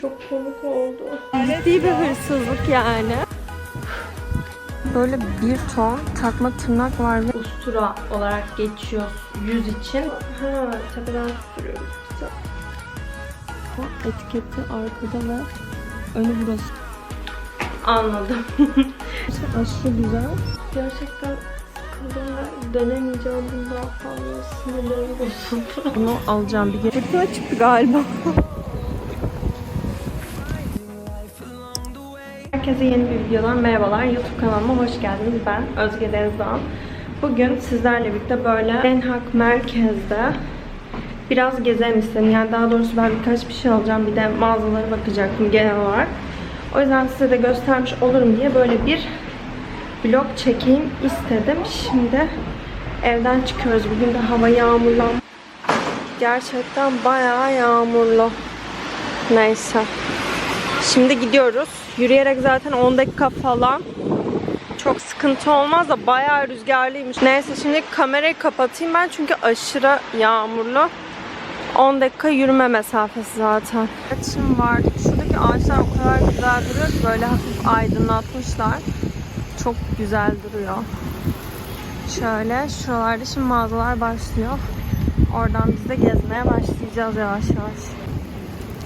Çok komik oldu. Ciddi bir hırsızlık yani. Böyle bir ton takma tırnak var ve Ustura olarak geçiyor yüz için. Ha, tepeden sürüyoruz etiketi arkada ve önü burası. Anladım. Aşırı güzel. Gerçekten sıkıldım ve denemeyeceğim bunu daha fazla sinirlerim bozuldu. Bunu alacağım bir kere. Fırtına çıktı galiba. Herkese yeni bir videodan merhabalar. YouTube kanalıma hoş geldiniz. Ben Özge Denizdoğan. Bugün sizlerle birlikte böyle Den Haag merkezde biraz gezelim istedim. Yani daha doğrusu ben birkaç bir şey alacağım. Bir de mağazalara bakacaktım genel olarak. O yüzden size de göstermiş olurum diye böyle bir vlog çekeyim istedim. Şimdi evden çıkıyoruz. Bugün de hava yağmurlu. Gerçekten bayağı yağmurlu. Neyse. Şimdi gidiyoruz. Yürüyerek zaten 10 dakika falan. Çok sıkıntı olmaz da bayağı rüzgarlıymış. Neyse şimdi kamerayı kapatayım ben çünkü aşırı yağmurlu. 10 dakika yürüme mesafesi zaten. İletişim var. Şuradaki ağaçlar o kadar güzel duruyor ki böyle hafif aydınlatmışlar. Çok güzel duruyor. Şöyle şuralarda şimdi mağazalar başlıyor. Oradan biz de gezmeye başlayacağız yavaş yavaş.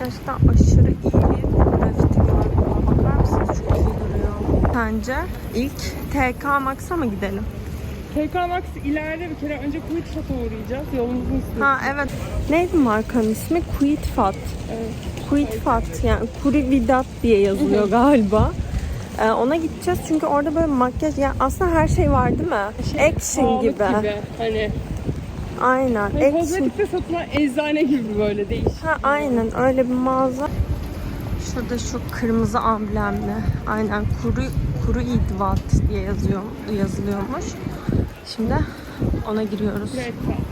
Gerçekten aşırı iyi bir grafiti gördüm. Bakar mısınız? Çok iyi duruyor. Sence ilk TK Max'a mı gidelim? TK Max ileride bir kere önce Kuytfat'a uğrayacağız. Yolumuzun üstünde. Ha evet. Neydi markanın ismi? Quitfat. Evet. Quitfat yani Kuri Vidat diye yazılıyor galiba. Ee, ona gideceğiz çünkü orada böyle makyaj yani aslında her şey var değil mi? Action Pahalı gibi. Hani, Aynen. hani kozmetikte satılan eczane gibi böyle değişik. Ha, aynen öyle bir mağaza. Şurada şu kırmızı amblemli. Aynen kuru kuru idvat diye yazıyor yazılıyormuş. Şimdi ona giriyoruz. Fat.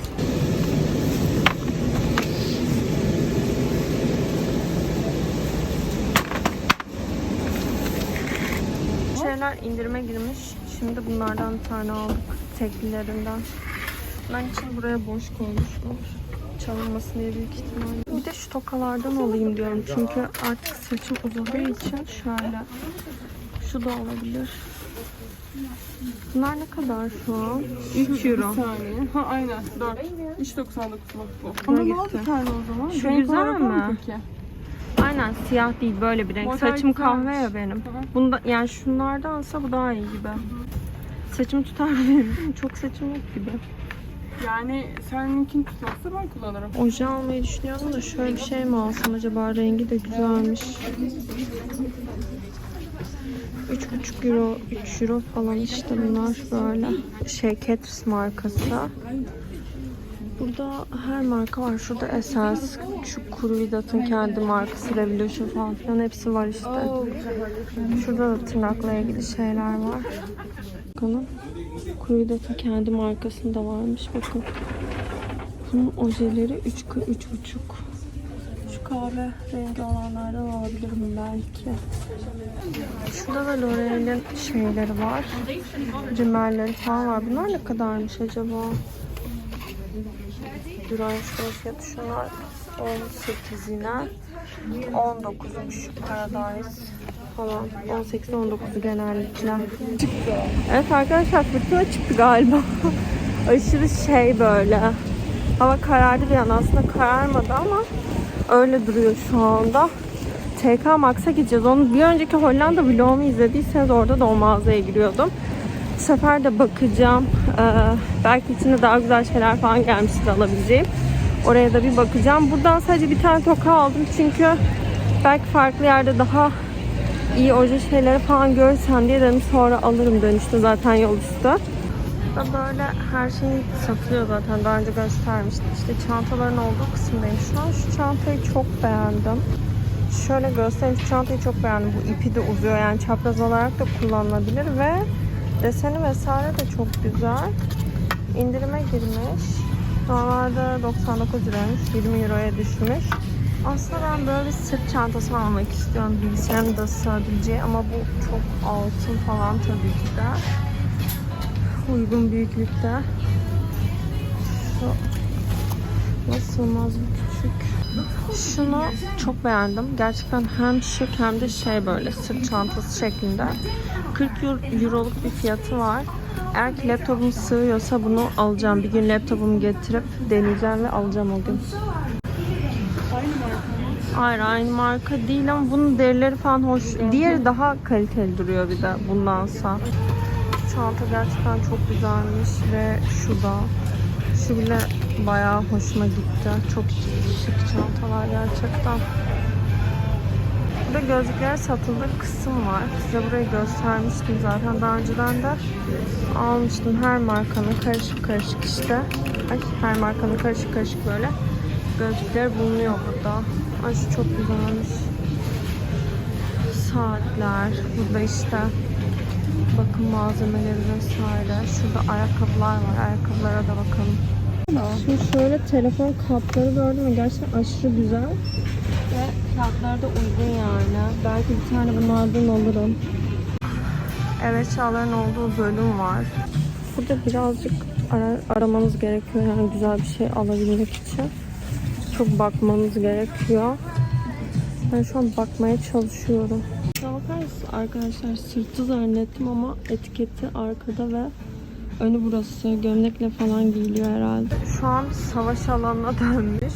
Şeyler indirime girmiş. Şimdi bunlardan bir tane aldık. Teklilerinden. Ben için buraya boş koymuşlar. Çalınmasın diye büyük ihtimalle. Bir de şu tokalardan alayım diyorum. Çünkü artık saçım uzadığı için şöyle. Şu da olabilir. Bunlar ne kadar şu an? 3 euro. Bir saniye. Ha aynen. 4. 3.99 bak bu. Ama ne oldu tane o zaman? Şu Renk güzel olarak mi? Peki? Aynen siyah değil böyle bir renk. Model Saçım güzelmiş. kahve ya benim. Bunda yani şunlardansa bu daha iyi gibi. Saçım tutar benim. Çok saçım yok gibi. Yani seninkini tutmazsa ben kullanırım. Oje almayı düşünüyorum da şöyle bir şey mi alsam acaba? Rengi de güzelmiş. 3,5 euro, 3 euro falan işte bunlar böyle. Şey Catrice markası. Burada her marka var. Şurada Essence, şu Kuru Vidat'ın kendi markası, Revolution falan filan hepsi var işte. Şurada da tırnakla ilgili şeyler var. Bakalım. Kuru Vidat'ın kendi markasında varmış. Bakın. Bunun ojeleri 3 3,5. Şu kahve rengi olanlardan alabilirim belki. Şurada da L'Oreal'in şeyleri var. Rimelleri falan var. Bunlar ne kadarmış acaba? Duran şunun fiyatı şunlar 18 yine 19'muş Paradise falan 18-19 genellikle. Evet arkadaşlar fırtına çıktı galiba. Aşırı şey böyle. Hava karardı bir an aslında kararmadı ama öyle duruyor şu anda. TK Max'a gideceğiz. Onu bir önceki Hollanda vlogumu izlediyseniz orada da o mağazaya giriyordum. Bu sefer de bakacağım. Ee, belki içinde daha güzel şeyler falan gelmiştir alabileceğim. Oraya da bir bakacağım. Buradan sadece bir tane toka aldım çünkü belki farklı yerde daha iyi oje şeyleri falan görürsem diye dedim sonra alırım dönüşte zaten yol üstü. Da böyle her şey satılıyor zaten daha önce göstermiştim. İşte çantaların olduğu kısımdayım. Şu an şu çantayı çok beğendim. Şöyle göstereyim şu çantayı çok beğendim. Bu ipi de uzuyor yani çapraz olarak da kullanılabilir ve deseni vesaire de çok güzel. İndirime girmiş. Normalde 99 liraymış. 20 euroya düşmüş. Aslında ben böyle bir sırt çantası almak istiyorum. Bilgisayarın da sığabileceği ama bu çok altın falan tabii ki de. Uygun büyüklükte. Şu nasıl olmaz bu küçük. Şunu çok beğendim. Gerçekten hem şık hem de şey böyle sırt çantası şeklinde. 40 euro- euroluk bir fiyatı var. Eğer ki laptopum sığıyorsa bunu alacağım. Bir gün laptopumu getirip deneyeceğim ve alacağım o gün. Hayır aynı marka değil ama bunun derileri falan hoş. Diğeri daha kaliteli duruyor bir de bundansa. Çanta gerçekten çok güzelmiş ve şu da. Şu bile bayağı hoşuma gitti. Çok şık çantalar gerçekten. Burada gözlükler satıldığı kısım var. Size burayı göstermiştim zaten. Daha önceden de almıştım. Her markanın karışık karışık işte. Ay, her markanın karışık karışık böyle gözlükler bulunuyor burada. Ay şu çok güzelmiş. Saatler. Burada işte bakım malzemeleri vesaire. Şurada ayakkabılar var. Ayakkabılara da bakalım. Şimdi şöyle telefon kapları gördüm ve gerçekten aşırı güzel. Ve fiyatları da uygun yani. Belki bir tane bunlardan alırım. Evet eşyaların olduğu bölüm var. Burada birazcık ara, aramanız gerekiyor yani güzel bir şey alabilmek için. Çok bakmanız gerekiyor. Ben şu an bakmaya çalışıyorum. Şuna bakar mısınız arkadaşlar? Sırtı zannettim ama etiketi arkada ve önü burası. Gömlekle falan giyiliyor herhalde. Şu an savaş alanına dönmüş.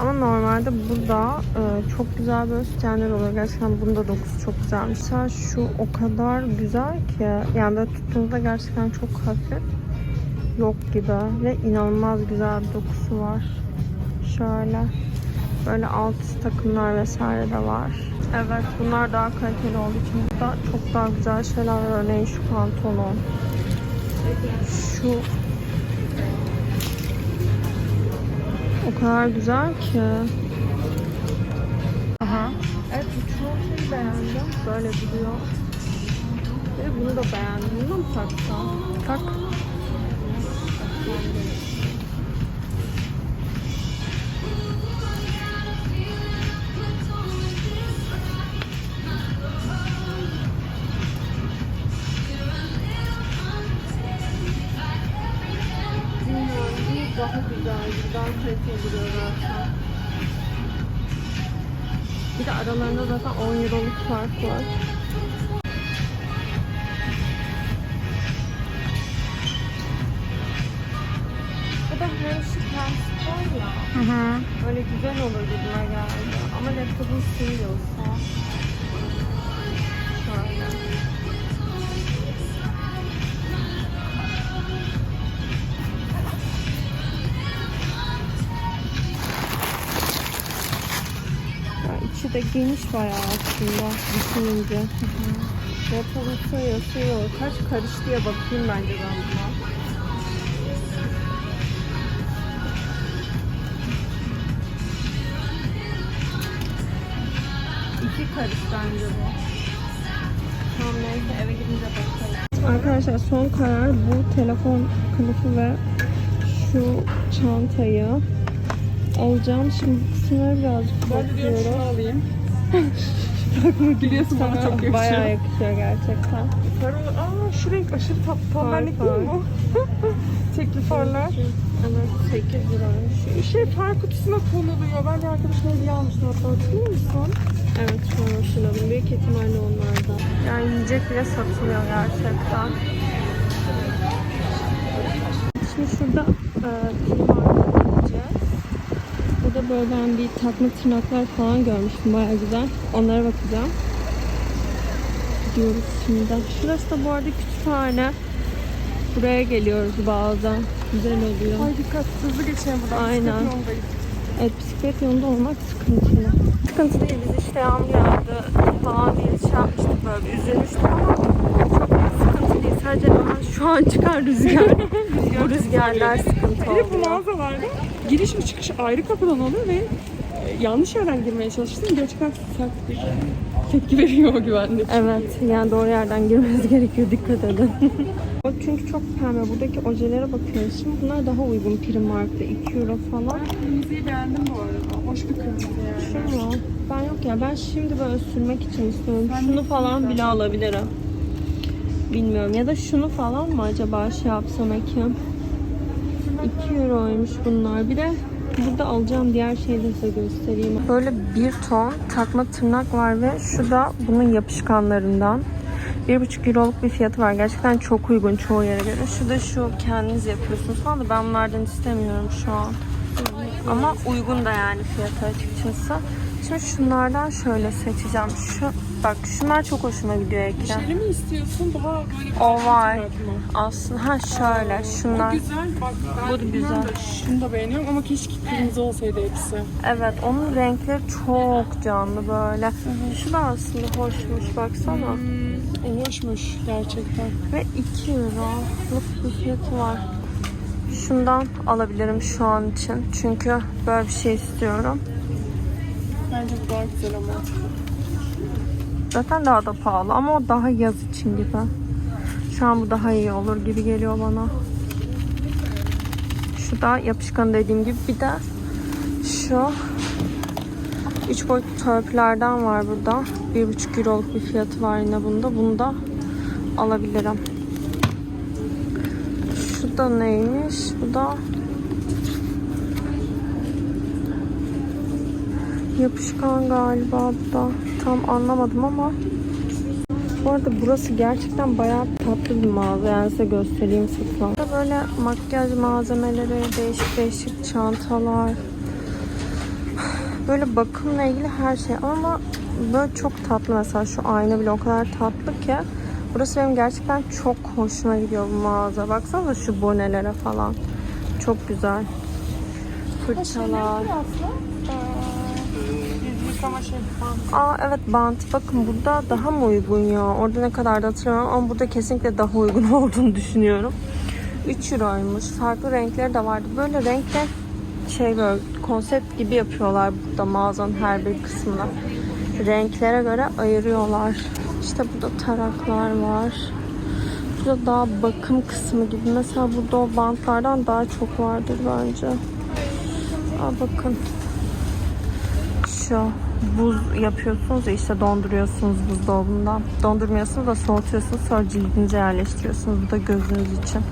Ama normalde burada e, çok güzel böyle sütyenler oluyor. Gerçekten bunda dokusu çok güzelmiş. Mesela şu o kadar güzel ki. Yani böyle tuttuğunuzda gerçekten çok hafif. Yok gibi. Ve inanılmaz güzel bir dokusu var. Şöyle. Böyle alt takımlar vesaire de var. Evet bunlar daha kaliteli olduğu için burada çok daha güzel şeyler var. Örneğin şu pantolon. Şu o kadar güzel ki. Aha. Evet çoğu şeyi beğendim. Böyle duruyor. Ve bunu da beğendim. Bunu mı taksam? Tak. Daha kaliteli duruyor zaten. Bir de aralarında zaten 10 euroluk fark var. Bu da hem şu hem ya. Hı hı. Böyle güzel olur gibime geldi. Ama laptopun sığıyorsa. Şöyle. Geniş bayağı aslında düşününce. Laptopun sığıyor sığıyor. Kaç karış diye bakayım bence ben buna. İki karış bence bu. Tamam neyse eve gidince bakalım. Arkadaşlar son karar bu telefon kılıfı ve şu çantayı alacağım. Şimdi kısımları birazcık Ben de diyorum şunu bakıyorum. Alayım. Biliyorsun bana çok yakışıyor. Bayağı yakışıyor gerçekten. Sarı, aa şu renk aşırı tatlı. Tam benlik değil mi bu? Tekli farlar. Evet 8 liraymış. Şey far kutusuna konuluyor. Ben de arkadaşıma hediye almıştım hatırlıyor musun? Evet şu an hatırladım. Büyük ihtimalle onlardan. Yani yiyecek bile satılıyor gerçekten. Şimdi şurada e, böyle ben bir takma tırnaklar falan görmüştüm. Baya güzel. Onlara bakacağım. Gidiyoruz şimdi. Şurası da bu arada kütüphane. Buraya geliyoruz bazen. Güzel oluyor. Ay dikkat hızlı geçelim buradan. Aynen. Evet bisiklet yolunda olmak sıkıntılı. Sıkıntı değil biz işte yağmur yağdı falan diye şey yapmıştık böyle bir üzülmüştük ama çok sıkıntı değil. Sadece şu an çıkan rüzgar. bu rüzgarlar sıkıntı Bir de bu oluyor. mağazalarda giriş ve çıkış ayrı kapıdan oluyor ve e, yanlış yerden girmeye çalıştın gerçekten sert bir tepki veriyor o güvenlik. Evet yani doğru yerden girmeniz gerekiyor dikkat edin. o çünkü çok pembe. Buradaki ojelere bakıyoruz. Şimdi bunlar daha uygun Primark'ta 2 euro falan. Kırmızıyı beğendim bu arada. Hoş bir kırmızı yani. Şu mu? Ben yok ya ben şimdi böyle sürmek için istiyorum. Şunu falan bile alabilirim. Bilmiyorum ya da şunu falan mı acaba şey yapsam Ekim? 2 euroymuş bunlar. Bir de Burada alacağım diğer de size göstereyim. Böyle bir ton takma tırnak var ve şu da bunun yapışkanlarından. 1,5 euroluk bir fiyatı var. Gerçekten çok uygun çoğu yere göre. Şu da şu kendiniz yapıyorsunuz falan da ben bunlardan istemiyorum şu an. Ama uygun da yani fiyatı açıkçası. Şimdi şunlardan şöyle seçeceğim. Şu bak şunlar çok hoşuma gidiyor Ekrem. Şeyli mi istiyorsun? Daha böyle Oval. karışık mı? Aslında ha şöyle şunlar. Güzel. Bak ben Bu da güzel. da şunu da beğeniyorum ama keşke kırmızı olsaydı hepsi. Evet onun renkleri çok canlı böyle. Şu da aslında hoşmuş baksana. Hmm, hoşmuş gerçekten. Ve 2 euroluk bir fiyatı var. Şundan alabilirim şu an için. Çünkü böyle bir şey istiyorum. Bence daha güzel ama. Zaten daha da pahalı ama o daha yaz için gibi. Şu an bu daha iyi olur gibi geliyor bana. Şu da yapışkan dediğim gibi. Bir de şu 3 boyutlu törpülerden var burada. 1,5 euroluk bir fiyatı var yine bunda. Bunu da alabilirim. Şu da neymiş? Bu da yapışkan galiba da. Tam anlamadım ama bu arada burası gerçekten bayağı tatlı bir mağaza. Yani size göstereyim sıkla. Böyle makyaj malzemeleri, değişik değişik çantalar. Böyle bakımla ilgili her şey ama böyle çok tatlı mesela şu ayna bile o kadar tatlı ki. Burası benim gerçekten çok hoşuma gidiyor bu mağaza. Baksana şu bonelere falan. Çok güzel. Fırçalar. Yıkama şey falan. Aa evet bant. Bakın burada daha mı uygun ya? Orada ne kadar da hatırlamıyorum ama burada kesinlikle daha uygun olduğunu düşünüyorum. 3 euroymuş. Farklı renkleri de vardı. Böyle renkte şey böyle konsept gibi yapıyorlar burada mağazanın her bir kısmına. Renklere göre ayırıyorlar. İşte burada taraklar var. Burada daha bakım kısmı gibi. Mesela burada o bantlardan daha çok vardır bence. Aa bakın şu buz yapıyorsunuz ya işte donduruyorsunuz buzdolabında. Dondurmuyorsunuz da soğutuyorsunuz sonra cildinize yerleştiriyorsunuz. Bu da gözünüz için.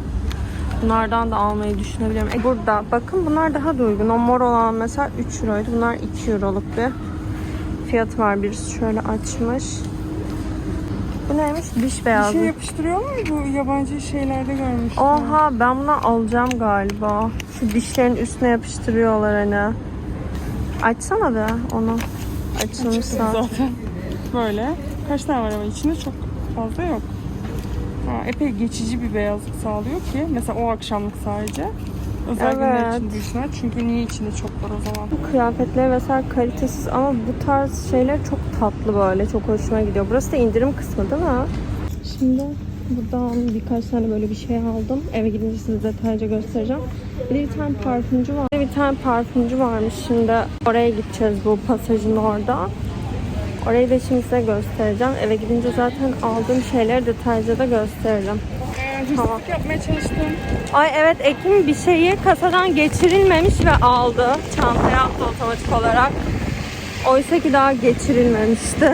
Bunlardan da almayı düşünebilirim. E burada bakın bunlar daha da uygun. O mor olan mesela 3 euroydu. Bunlar 2 euroluk bir fiyat var. Birisi şöyle açmış. Bu neymiş? Diş Bir beyazı. şey yapıştırıyorlar mı bu yabancı şeylerde görmüştüm. Oha ben bunu alacağım galiba. Şu dişlerin üstüne yapıştırıyorlar hani. Açsana be onu. Açılmış zaten. zaten. Böyle. Kaç tane var ama içinde çok fazla yok. Ha, epey geçici bir beyazlık sağlıyor ki. Mesela o akşamlık sadece. Özel günler Evet. için düşünler. Çünkü niye içinde çok var o zaman? Kıyafetleri vesaire kalitesiz ama bu tarz şeyler çok tatlı böyle. Çok hoşuma gidiyor. Burası da indirim kısmı değil mi? Şimdi buradan birkaç tane böyle bir şey aldım. Eve gidince size detaylıca göstereceğim. Bir de bir tane parfümcü var. Bir tane parfümcü varmış. Şimdi oraya gideceğiz bu pasajın orada. Orayı da şimdi size göstereceğim. Eve gidince zaten aldığım şeyleri detaylıca da gösteririm. Ee, Tamam. yapmaya çalıştım. Ay evet Ekim bir şeyi kasadan geçirilmemiş ve aldı. Çantaya attı otomatik olarak. Oysa ki daha geçirilmemişti.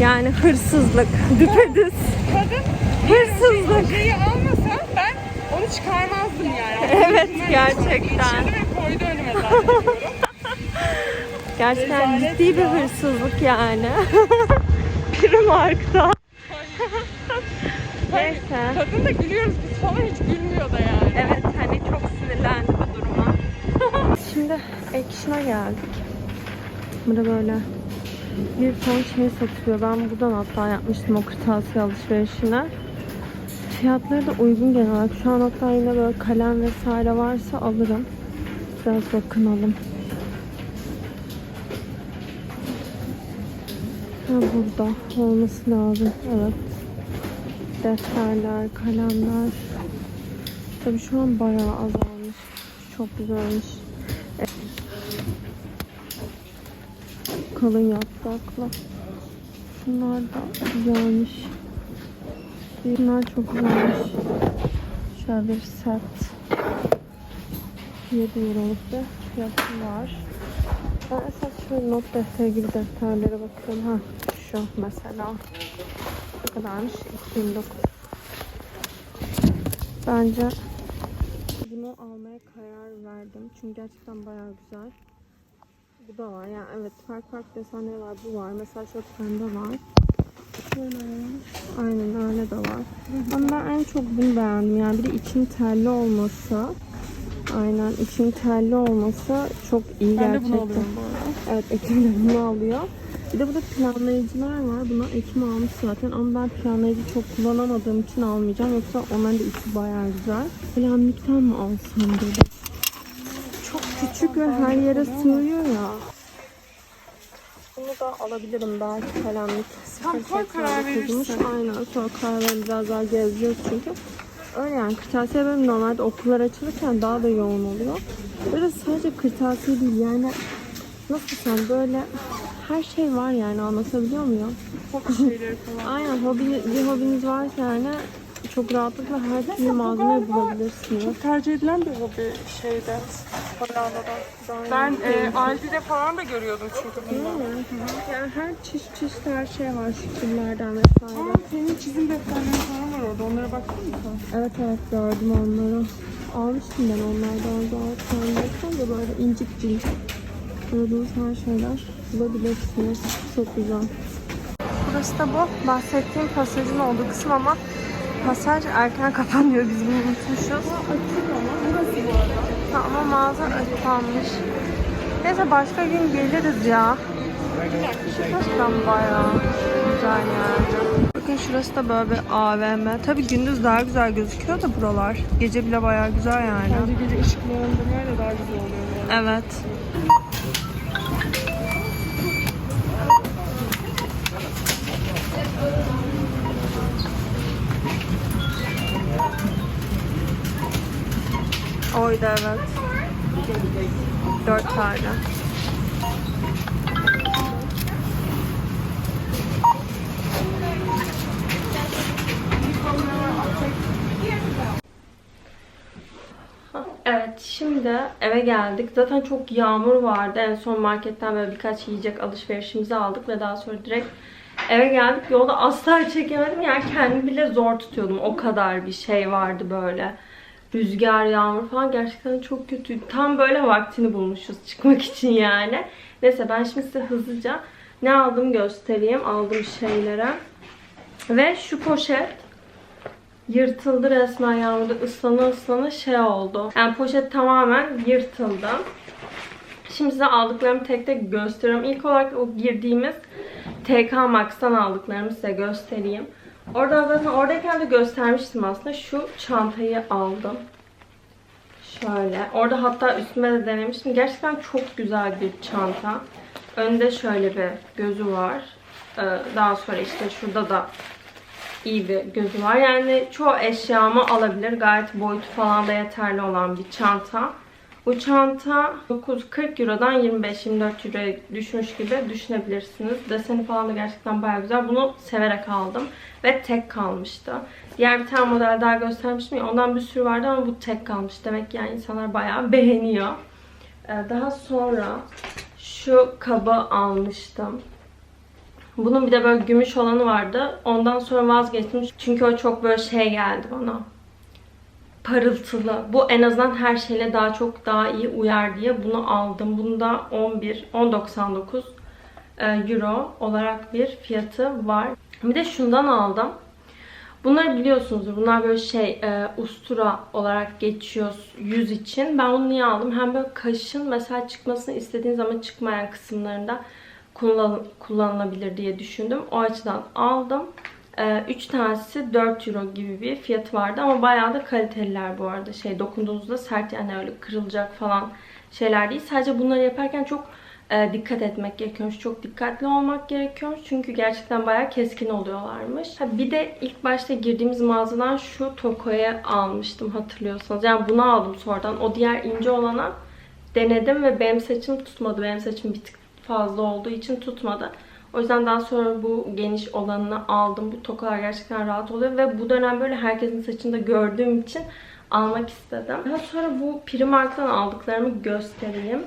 Yani hırsızlık. Düpedüz. Kadın Hırsızlık. şeyi almasa ben onu çıkarmazdım yani. Evet, İçinden gerçekten. geçirdi ve koydu önüme zaten. Gerçekten Rezalet ciddi bir ya. hırsızlık yani. Primark'ta. Neyse. Kadın da gülüyoruz biz falan hiç gülmüyor da yani. Evet hani çok sinirlendi bu duruma. Şimdi Action'a geldik. Burada böyle bir ton şey satılıyor. Ben buradan hatta yapmıştım o kırtasiye alışverişine. Fiyatları da uygun genel olarak. Şu an hatta yine böyle kalem vesaire varsa alırım. Biraz bakınalım. Ha burada olması lazım. Evet. Defterler, kalemler. Tabii şu an bayağı azalmış. Çok güzelmiş. E, Kalın yapraklı. Şunlar da güzelmiş. Bunlar çok güzelmiş. Şöyle bir set. 7 euroluk bir fiyatı var. Ben esas şöyle not defteri gibi defterlere bakıyorum. Ha şu mesela. Ne kadarmış? 229. Bence bunu almaya karar verdim. Çünkü gerçekten bayağı güzel. Bu da var. Yani evet farklı farklı desenleri var. Bu var. Mesela şöyle pembe var. Aynen öyle de var. Ama ben en çok bunu beğendim. Yani bir de için telli olması. Aynen için telli olması çok iyi Ben de gerçekten. bunu alıyorum bu arada. Evet Ekim de bunu alıyor. Bir de burada planlayıcılar var. Buna Ekim almış zaten ama ben planlayıcı çok kullanamadığım için almayacağım. Yoksa onların da içi bayağı güzel. Planlıktan mı alsam dedim. Çok küçük ve her yere sığıyor ya. Bunu da alabilirim belki kalemlik. Tam koy karar verirsin. Aynen sonra karar verin biraz daha gezeceğiz çünkü. Öyle yani kırtasiye benim normalde okullar açılırken daha da yoğun oluyor. Böyle sadece kırtasiye değil yani nasıl sen böyle her şey var yani anlatabiliyor muyum? Hobi şeyleri falan. Aynen hobiniz, bir hobiniz varsa yani çok rahatlıkla her türlü malzeme bulabilirsiniz. Çok tercih edilen bir hobi şeyde. Hollanda'da. Ben e, Aldi'de falan da görüyordum çünkü mi? Yani her çeşit çeşit her şey var şekillerden vesaire. Aa, senin çizim defterlerin falan var orada. Onlara baktın mı sen? Evet evet gördüm onları. Almıştım ben onlardan zaten. Bakın da böyle incik cincik. Aradığınız her şeyler bulabilirsiniz. Çok güzel. Burası da bu bahsettiğim pasajın olduğu kısım ama pasaj erken kapanıyor. Biz bunu unutmuşuz. Ha, ama mağaza açılmış. Neyse başka gün geliriz ya. Gerçekten bayağı güzel yani. Bakın şurası da böyle bir AVM. Tabi gündüz daha güzel gözüküyor da buralar. Gece bile bayağı güzel yani. Bence gece ışıklandırmayla daha güzel oluyor. Yani. Evet. Oydu evet. Dört tane. Evet şimdi eve geldik. Zaten çok yağmur vardı. En son marketten böyle birkaç yiyecek alışverişimizi aldık ve daha sonra direkt eve geldik. Yolda asla çekemedim. Yani kendimi bile zor tutuyordum. O kadar bir şey vardı böyle. Rüzgar, yağmur falan gerçekten çok kötü. Tam böyle vaktini bulmuşuz çıkmak için yani. Neyse ben şimdi size hızlıca ne aldım göstereyim. Aldığım şeylere. Ve şu poşet yırtıldı resmen yağmurda ıslana ıslana şey oldu. Yani poşet tamamen yırtıldı. Şimdi size aldıklarımı tek tek gösteriyorum. İlk olarak o girdiğimiz TK Max'tan aldıklarımı size göstereyim. Oradan zaten oradayken de göstermiştim aslında. Şu çantayı aldım. Şöyle. Orada hatta üstüme de denemiştim. Gerçekten çok güzel bir çanta. Önde şöyle bir gözü var. Ee, Daha sonra işte şurada da iyi bir gözü var. Yani çoğu eşyamı alabilir. Gayet boyutu falan da yeterli olan bir çanta. Bu çanta 940 Euro'dan 25-24 Euro'ya düşmüş gibi düşünebilirsiniz. Deseni falan da gerçekten bayağı güzel. Bunu severek aldım. Ve tek kalmıştı. Diğer bir tane model daha göstermiştim ya ondan bir sürü vardı ama bu tek kalmış. Demek ki yani insanlar bayağı beğeniyor. Ee, Daha sonra şu kabı almıştım. Bunun bir de böyle gümüş olanı vardı. Ondan sonra vazgeçtim. Çünkü o çok böyle şey geldi bana. Parıltılı. Bu en azından her şeyle daha çok daha iyi uyar diye bunu aldım. Bunda 11, 10.99 e, euro olarak bir fiyatı var. Bir de şundan aldım. Bunları biliyorsunuzdur. Bunlar böyle şey e, ustura olarak geçiyor yüz için. Ben bunu niye aldım? Hem böyle kaşın mesela çıkmasını istediğin zaman çıkmayan kısımlarında kullan, kullanılabilir diye düşündüm. O açıdan aldım. 3 tanesi 4 euro gibi bir fiyatı vardı ama bayağı da kaliteliler bu arada. Şey dokunduğunuzda sert yani öyle kırılacak falan şeyler değil. Sadece bunları yaparken çok e, dikkat etmek gerekiyormuş. Çok dikkatli olmak gerekiyormuş. Çünkü gerçekten bayağı keskin oluyorlarmış. Bir de ilk başta girdiğimiz mağazadan şu Toko'ya almıştım hatırlıyorsanız. Yani bunu aldım sonradan. O diğer ince olana denedim ve benim saçım tutmadı. Benim saçım bir tık fazla olduğu için tutmadı. O yüzden daha sonra bu geniş olanını aldım. Bu tokalar gerçekten rahat oluyor ve bu dönem böyle herkesin saçında gördüğüm için almak istedim. Daha sonra bu Primark'tan aldıklarımı göstereyim.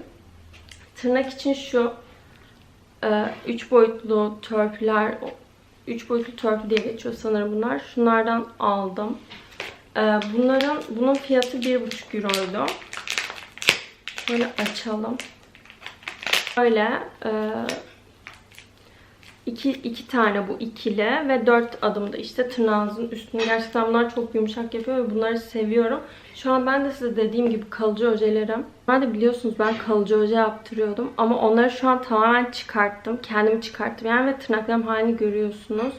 Tırnak için şu 3 boyutlu törpüler 3 boyutlu törpü diye geçiyor sanırım bunlar. Şunlardan aldım. Ee, bunların bunun fiyatı 1,5 euroydu. Şöyle açalım. Böyle e, iki, iki tane bu ikili ve dört adımda işte tırnağınızın üstünü gerçekten bunlar çok yumuşak yapıyor ve bunları seviyorum. Şu an ben de size dediğim gibi kalıcı ojelerim. Ben de biliyorsunuz ben kalıcı oje yaptırıyordum ama onları şu an tamamen çıkarttım. Kendimi çıkarttım yani ve tırnaklarım halini görüyorsunuz.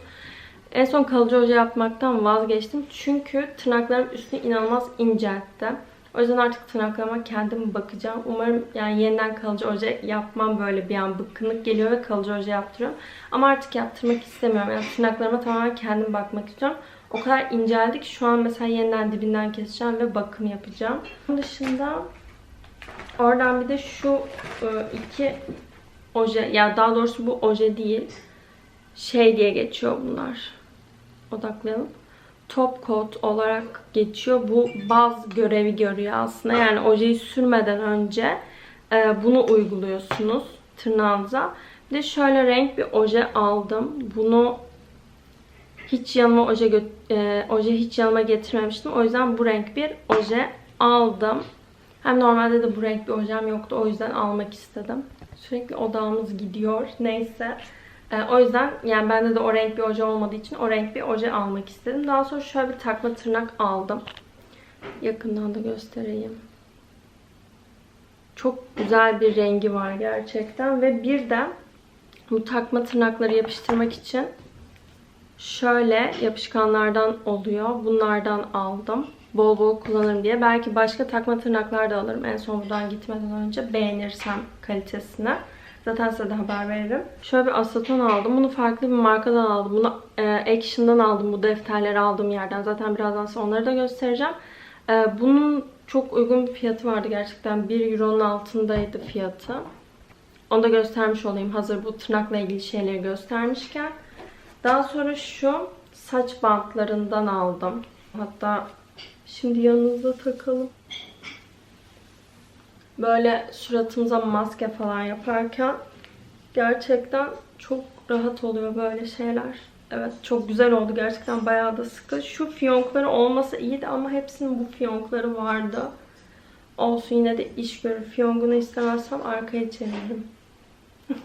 En son kalıcı oje yapmaktan vazgeçtim. Çünkü tırnaklarım üstünü inanılmaz inceltti. O yüzden artık tırnaklarıma kendim bakacağım. Umarım yani yeniden kalıcı oje yapmam böyle bir an bıkkınlık geliyor ve kalıcı oje yaptırıyorum. Ama artık yaptırmak istemiyorum. Yani tırnaklarıma tamamen kendim bakmak istiyorum. O kadar inceldi ki şu an mesela yeniden dibinden keseceğim ve bakım yapacağım. Bunun dışında oradan bir de şu e, iki oje, ya daha doğrusu bu oje değil. Şey diye geçiyor bunlar. Odaklayalım top coat olarak geçiyor. Bu baz görevi görüyor aslında. Yani ojeyi sürmeden önce e, bunu uyguluyorsunuz tırnağınıza. Bir de şöyle renk bir oje aldım. Bunu hiç yanıma oje, e, oje hiç yanıma getirmemiştim. O yüzden bu renk bir oje aldım. Hem normalde de bu renk bir ojem yoktu. O yüzden almak istedim. Sürekli odağımız gidiyor. Neyse. Ee, o yüzden yani bende de o renk bir oje olmadığı için o renk bir oje almak istedim. Daha sonra şöyle bir takma tırnak aldım. Yakından da göstereyim. Çok güzel bir rengi var gerçekten. Ve bir de bu takma tırnakları yapıştırmak için şöyle yapışkanlardan oluyor. Bunlardan aldım. Bol bol kullanırım diye. Belki başka takma tırnaklar da alırım en son buradan gitmeden önce beğenirsem kalitesine. Zaten size de haber veririm. Şöyle bir aseton aldım. Bunu farklı bir markadan aldım. Bunu e, Action'dan aldım. Bu defterleri aldığım yerden. Zaten birazdan size onları da göstereceğim. E, bunun çok uygun bir fiyatı vardı gerçekten. 1 euronun altındaydı fiyatı. Onu da göstermiş olayım. Hazır bu tırnakla ilgili şeyleri göstermişken. Daha sonra şu saç bantlarından aldım. Hatta şimdi yanınızda takalım böyle suratımıza maske falan yaparken gerçekten çok rahat oluyor böyle şeyler. Evet çok güzel oldu gerçekten bayağı da sıkı. Şu fiyonkları olmasa iyiydi ama hepsinin bu fiyonkları vardı. Olsun yine de iş görür. Fiyonkunu istemezsem arkaya çeviririm.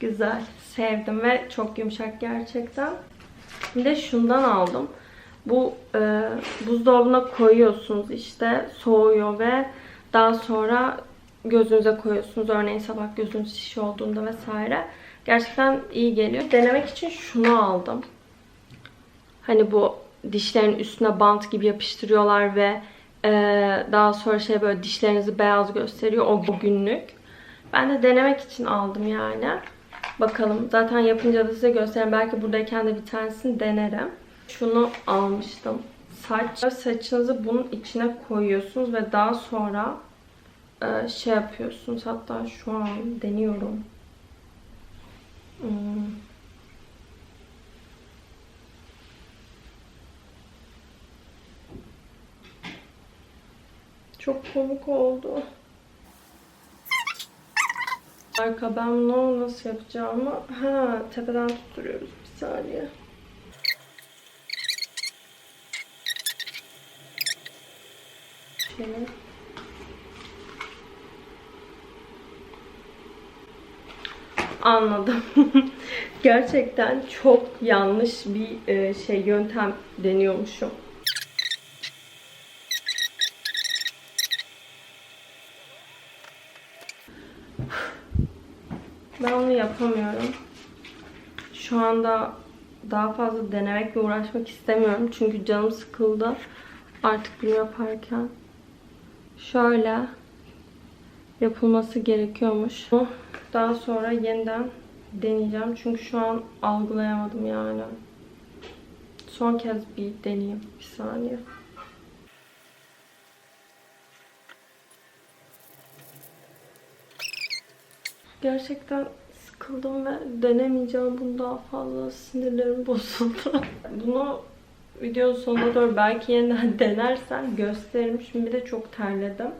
güzel. Sevdim ve çok yumuşak gerçekten. Bir de şundan aldım. Bu e, buzdolabına koyuyorsunuz işte soğuyor ve daha sonra gözünüze koyuyorsunuz. Örneğin sabah gözünüz şiş olduğunda vesaire. Gerçekten iyi geliyor. Denemek için şunu aldım. Hani bu dişlerin üstüne bant gibi yapıştırıyorlar ve e, daha sonra şey böyle dişlerinizi beyaz gösteriyor. O günlük. Ben de denemek için aldım yani. Bakalım. Zaten yapınca da size göstereyim. Belki buradayken de bir tanesini denerim. Şunu almıştım. Saç. Saçınızı bunun içine koyuyorsunuz ve daha sonra e, şey yapıyorsunuz. Hatta şu an deniyorum. Hmm. Çok komik oldu. Arka ben bunu nasıl yapacağımı ha tepeden tutturuyoruz bir saniye. Şöyle. Anladım. Gerçekten çok yanlış bir e, şey yöntem deniyormuşum. Ben onu yapamıyorum. Şu anda daha fazla denemek ve uğraşmak istemiyorum. Çünkü canım sıkıldı. Artık bunu yaparken. Şöyle yapılması gerekiyormuş. Daha sonra yeniden deneyeceğim. Çünkü şu an algılayamadım yani. Son kez bir deneyeyim. Bir saniye. Gerçekten sıkıldım ve denemeyeceğim bunu daha fazla. Sinirlerim bozuldu. Bunu videonun sonuna doğru belki yeniden denersem gösteririm. Şimdi de çok terledim.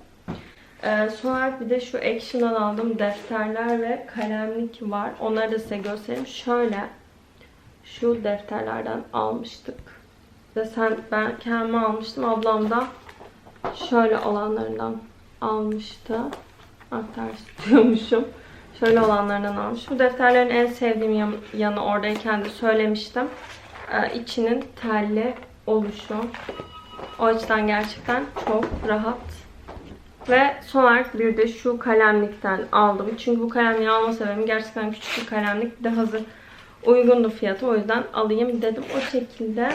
Ee, son olarak bir de şu Action'dan aldığım defterler ve kalemlik var. Onları da size göstereyim. Şöyle şu defterlerden almıştık. desen ben kendime almıştım. Ablam da şöyle olanlarından almıştı. Aktar diyormuşum. Şöyle olanlarından almış. Bu defterlerin en sevdiğim yan- yanı oradayken de söylemiştim. Ee, içinin telli oluşu. O açıdan gerçekten çok rahat. Ve son olarak bir de şu kalemlikten aldım. Çünkü bu kalemliği alma sebebim gerçekten küçük bir kalemlik. Bir de hazır uygundu fiyatı. O yüzden alayım dedim. O şekilde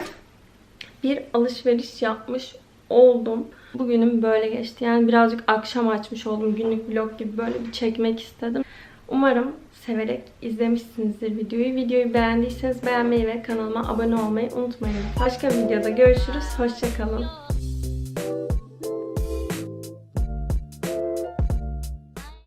bir alışveriş yapmış oldum. Bugünüm böyle geçti. Yani birazcık akşam açmış oldum. Günlük vlog gibi böyle bir çekmek istedim. Umarım severek izlemişsinizdir videoyu. Videoyu beğendiyseniz beğenmeyi ve kanalıma abone olmayı unutmayın. Başka bir videoda görüşürüz. Hoşçakalın.